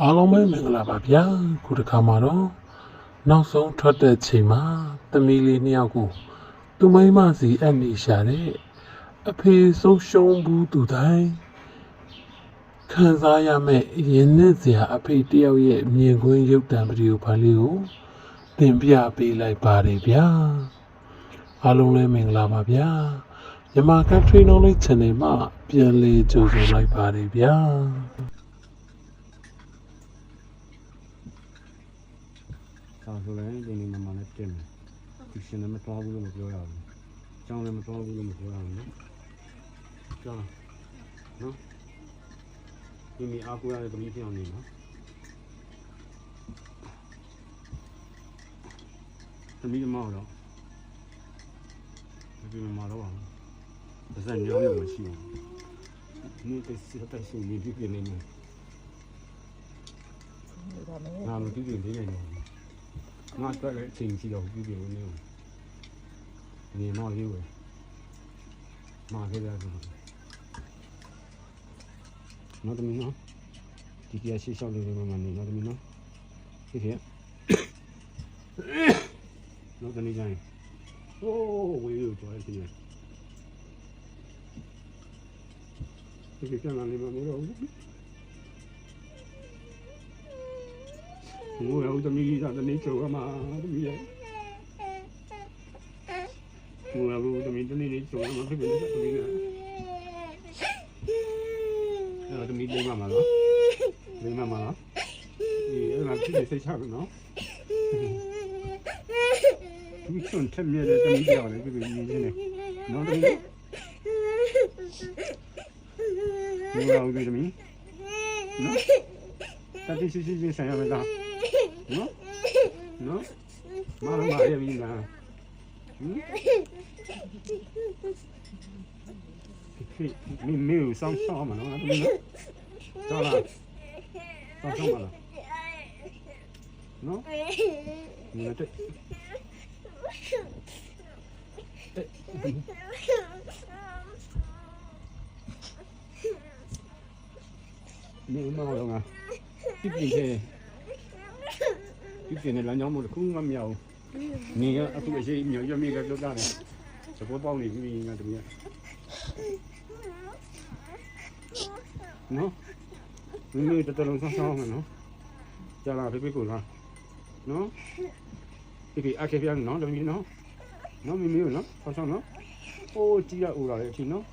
အားလုံးပဲမင်္ဂလာပါဗျာခုတစ်ခါမှာတော့နောက်ဆုံးထွက်တဲ့ချိန်မှာသမီးလေးနှစ်ယောက်ကိုသူမိန်းမစီအပ်နေရှာတဲ့အဖေဆုံးရှုံးဘူးသူတိုင်းခံစားရမယ့်ရင်နဲ့စရာအဖေတယောက်ရဲ့မြင်ကွင်းရုပ်တံပဒီယိုဖိုင်လေးကိုသင်ပြပေးလိုက်ပါတယ်ဗျာအားလုံးလည်းမင်္ဂလာပါဗျာမြန်မာ Country Knowledge Channel မှာပြန်လည်ကြိုဆိုလိုက်ပါတယ်ဗျာ ဒါဆိုလည်းဒီနေ့မှမနဲ့တင်မယ်ဒီရှင်လည်းမတော်ဘူးလို့မပြောရဘူးကျောင်းလည်းမတော်ဘူးလို့မပြောရဘူးနော်ကျောင်းနော်ဒီမိအားကိုရတဲ့သမီးပြောင်းနေနော်သမီးမောက်တော့ဒီမှာတော့ပါဘာသာညောင်းရမရှိဘူးဒီတက်စီတက်စီနေပြီးပြနေနေငါမကြည့်နေနေ ငါတော့လည်းအချိန်ကြီးတော့ကြည့်ကြည့်နေနေနေမော်လေးဝယ်မာခဲ့ရတယ်နော်တမီးနော်ဒီကရှိရှောက်လေးမမနေနော်တမီးနော်ဖြစ်ဖြစ်နော်တမီးကြိုင်โอ้ဝေးရောကြော်ရည်ဒီကပြန်လာနေမနေတော့ ဘူးငိုရဦးတမီးကတနေ့ကျော်ကမှာတမီးရဲ့ငိုရဦးတမီးတနေ့နေ့ကျော်ကမှာဖြစ်ဖြစ်တမီးကအဲ့တမီးလေးမမလားလေးမမလားဒီအဲ့ဒါဖြစ်စိတ်ချပြီနော်သူချွန်ထက်မြဲတဲ့တမီးကြောင်လည်းပြပြရင်းနေနော်တမီးငိုရဦးတမီးနော်တတိရှိရှိချင်းဆိုင်ရမလား နော်နော်မမမရပြီလားဟင်ဒီမမေဆောင်းဆောင်းမနော်တမီးနော်ဆောင်းလားဆောင်းဆောင်းမလားနော်ဒီနဲ့တက်နေမမောတော့ငါပြ ပြခဲ့ပြပြနေလမ်းကြောင်းမို့ခုမှမရဘူးနေကအခုအရှိမြော်ရမြေကပြောတာတယ်သဘောပေါက်နေပြီငါတမီးနော်မမေတော်တော်လုံးဆောင်းဆောင်းမယ်နော်ကြာလာဖေဖေကိုလားနော်ဖေဖေအခေပြန်နော်တမီးနော်နော်မမေနော်ဆောင်းဆောင်းနော်အိုးကြည့်ရဦးလာလေအချင်းနော်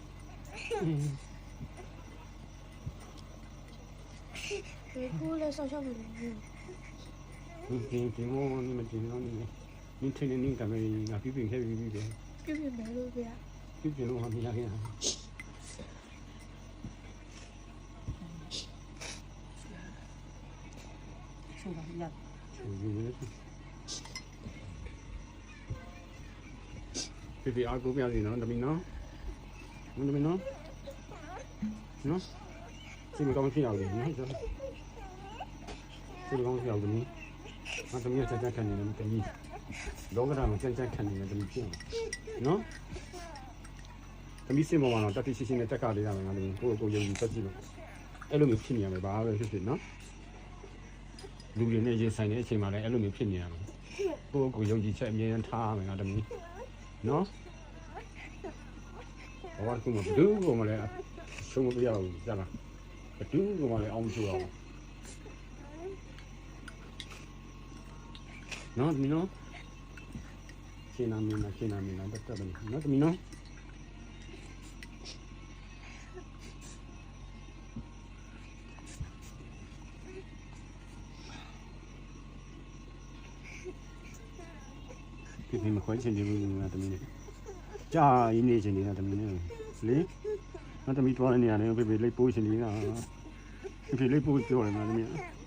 ကိုလည်းဆောက်ရှောက်နေတယ် ဒီဒီမောနေမတင်တော့နေနင်းထင်းနေနေတာပဲငါပြပြခဲ့ပြီးပြီပဲပြပြမယ်လို့ဗျာပြပြလို့ဟာမရခင်ဟာဆိုတာရပြပြအားကိုပြစီနော်တမီနော်မင်းတမီနော်နော်စီမကောင်းဖြစ်အောင်လေနော်စီမကောင်းဖြစ်အောင်တမီ တမီစက်စက်ခံနေတယ်တမီလောကဓာတ်မှာစက်စက်ခံနေတယ်တမီဖြစ်နော်တမီစိတ်မဝင်တော့တတိရှိရှိနဲ့တက်ကလေးရမယ်ငါတို့ကိုကိုယုံကြည်သက်ကြည့်လို့အဲ့လိုမျိုးဖြစ်နေရမယ်ဘာပဲဖြစ်ဖြစ်နော်လူတွေနဲ့ရင်ဆိုင်တဲ့အချိန်မှာလည်းအဲ့လိုမျိုးဖြစ်နေရမယ်ကိုကိုယုံကြည်ချက်အမြဲတမ်းထားရမယ်ငါတမီနော်ဘာကမှမဒူးကိုမလဲဆုံးမပြရဘူးကြားလားဘဒူးကိုမလဲအောင်မဆိုအောင် နော်မီနော်ရှင်းနာမင်းနာရှင်းနာမင်းနာတက်တက်နော်မီနော်ဒီမခွင့်ချင်တယ်ဘူးငါတမီးနဲ့ကြာရင်းနေချင်နေတာတမီးနဲ့လေငါတမီးတွားနေရတယ်ဖေဖေလိတ်ပိုးချင်နေတာဖေဖေလိတ်ပိုးပြောတယ်ငါတမီး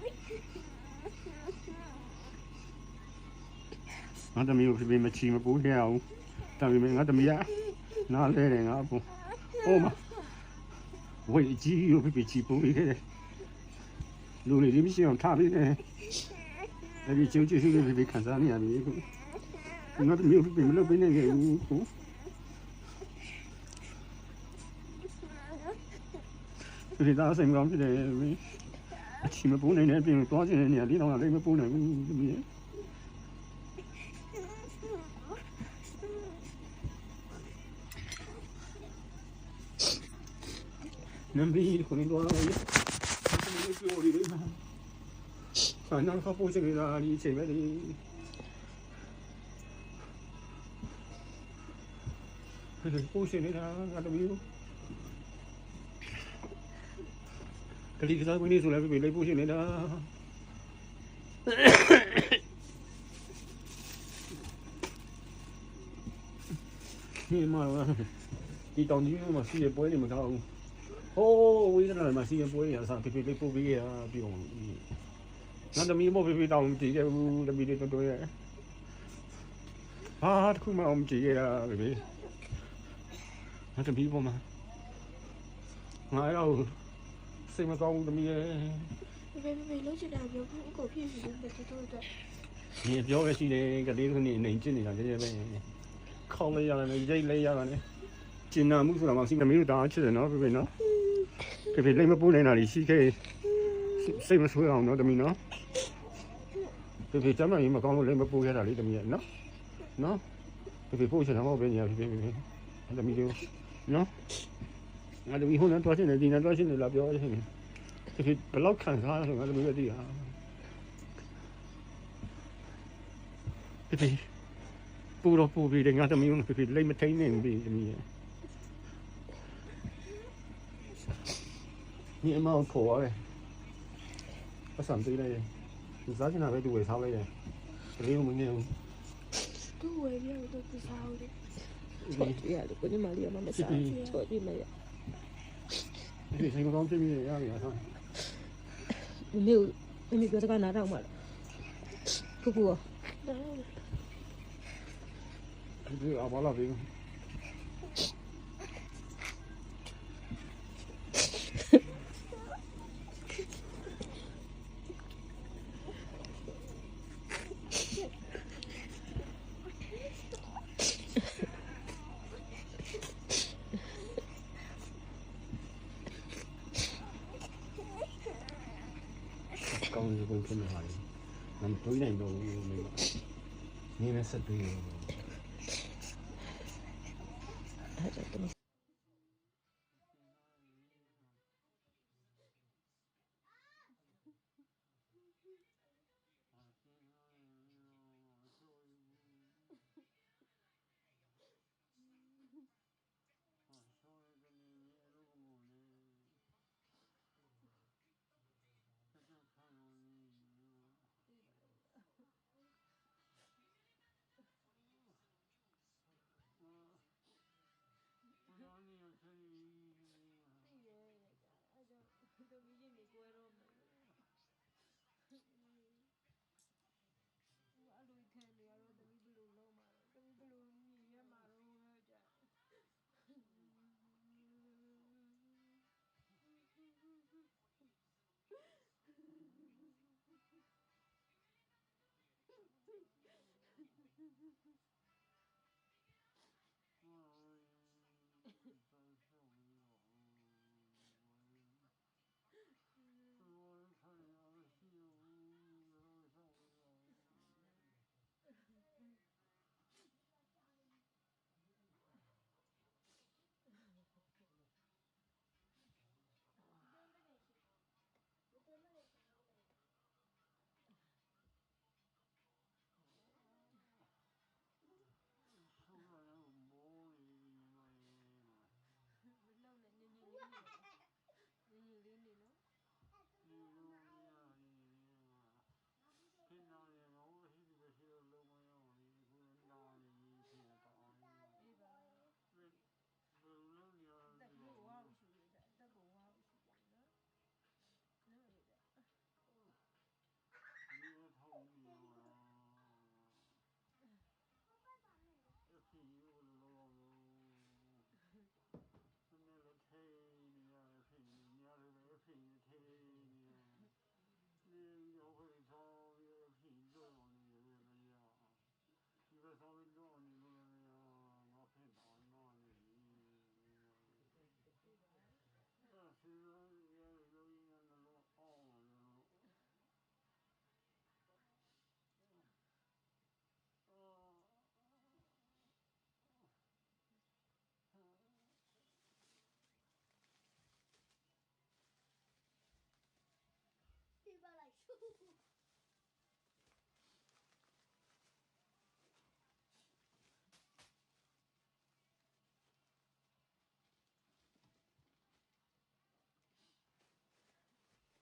ငါတမီးကိုဖေဖေမချီမပိုးခဲ့အောင်တမီးငါတမီးကနားလဲတယ်ငါအပေါ်ဟိုမှာဝေးကြီးကိုဖေဖေချီပိုးခဲ့တယ်လူတွေဒီမရှိအောင်ထားပြီးတယ်အဲ့ဒီကျုပ်ကျုပ်ဖေဖေခံစားနေရတယ်ခုငါတမီးကိုဖေဖေမလုပ်ပေးနိုင်ခဲ့ဘူးခုဒီသားစိတ်မကောင်းဖြစ်တယ်မင်းအချိန်မပိုးနိုင်တဲ့အပြင်သွားခြင်းနေရာလေးတော့လည်းမပိုးနိုင်ဘူးသမီး ရဲ့နမ်ဘီကိုနေတော့လည်းသမီးပြောရည်မှာဆာနာကပိုးချင်နေတာဒီအချိန်ပဲဒီပိုးချင်နေတာငါသမီးကလေးကစားဝင်နေဆိုလည်းပြေလေးပိုးချင်နေတာဒီမှာဒီတောင်ကြီးမှာစီးရပွဲနေမကောင်းဘူး ဟိုးဝေးကနာမှာစီးရပွဲရစားဖေဖေလေးပို့ပေးရပြောင်းငါတမီးမဖေဖေတောင်ကြည့်ခဲ့ဘူးတမီးလေးတော်တော်ရဲ့ဟာတခုမှအောင်ကြည့်ရတာဖေဖေငါတမီးပေါ်မှာငါရောက်စိတ်မကောင်းဘူးတမီးရဲ့ဘယ်ဘယ်ဘယ်လို့ချင်တာပြောဘူးအကိုဖြစ်ပြီးဘယ်တူတူတော့ဒီပြောရရှိတယ်ကလေးကနေနေကျင်နေတာကြည့်ရပဲခေါင်းလေးရတယ်ရိတ်လေးရတယ်ကျင်နာမှုဆိုတာမှစီတမီးတို့တာချစ်တယ်နော်ဖေဖေနော် ဖေဖေလိမ့်မပိုးနိုင်တာကြီးရှိခဲ့စိတ်မဆိုးအောင်နော်တမီးနော်ဖေဖေကျမ်းမာရေးမကောင်းလို့လိမ့်မပိုးရတာလေတမီးရဲ့နော်နော်ဖေဖေပို့ချင်တာမဟုတ်ပဲညာဖေဖေဖေဖေတမီးတို့နော်ငါတမီးဟိုနဲ့တွားချင်တယ်ဒီနဲ့တွားချင်တယ်လာပြောချင်တယ်ဖေဖေဘယ်လောက်ခံစားရလဲငါတမီးရဲ့သိတာဖေဖေပူတော့ပူပြီးတယ်ငါတမီးကဖေဖေလိမ့်မထိန်နိုင်ဘူးတမီးရဲ့ Ni em mau thổ. Có sẵn tới đây. Giá thế nào đây đuổi sau đây này. Riêu mình nhiều. Đuổi riêu tôi từ sau đấy. Thôi đi à, đừng có mà mà mày sao? Thôi đi mày. Thì thành con chơi mình ra vậy thôi. Nếu mình cứ cho con nói rằng mà. Cô vừa. Đó. Đi ở bao lâu đi? နမတွေးနိုင်တော့ဘူးမိမ။နင်းနဲ့ဆက်တွေးရောအဲ့ဒါ Mm-hmm. Woo-hoo-hoo!